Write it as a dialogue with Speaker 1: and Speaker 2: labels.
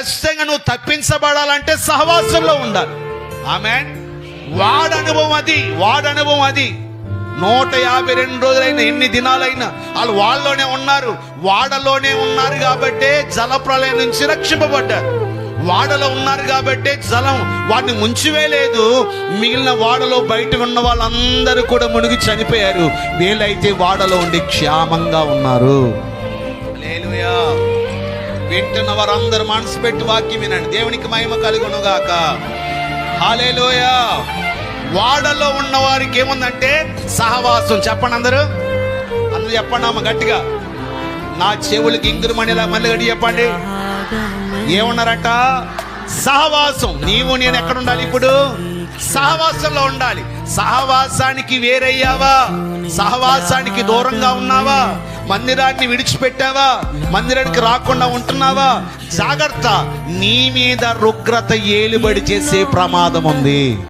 Speaker 1: ఖచ్చితంగా నువ్వు తప్పించబడాలంటే సహవాసంలో ఉండాలి. ఆమె వాడు అనుభవం అది వాడ అనుభవం అది. నూట యాభై రెండు రోజులైన ఎన్ని దినాలైనా వాళ్ళు వాళ్ళలోనే ఉన్నారు వాడలోనే ఉన్నారు కాబట్టే జలప్రలయం నుంచి రక్షింపబడ్డారు. వాడలో ఉన్నారు కాబట్టే జలం వాడిని ముంచివేయలేదు మిగిలిన వాడలో బయట ఉన్న వాళ్ళందరూ కూడా మునిగి చనిపోయారు. వీళ్ళైతే వాడలో ఉండి క్షేమంగా ఉన్నారు. లేలుయా వింటున్న వారందరూ మనసు పెట్టి వాక్యం వినండి. దేవునికి మహిమ కలుగును హాలేలోయ వాడలో ఉన్న వారికి ఏముందంటే సహవాసం. చెప్పండి అందరూ. అందరూ చెప్పండి అమ్మ గట్టిగా. నా చెవులకి ఇంగురు మణిలా మళ్ళీ గడి చెప్పండి. ఏమున్నారట? సహవాసం. నీవు నేను ఎక్కడ ఉండాలి ఇప్పుడు? సహవాసంలో ఉండాలి. సహవాసానికి వేరయ్యావా? సహవాసానికి దూరంగా ఉన్నావా? మందిరాన్ని విడిచిపెట్టావా? మందిరానికి రాకుండా ఉంటున్నావా? జాగ్రత్త నీ మీద రుగ్రత ఏలుబడి చేసే ప్రమాదం ఉంది.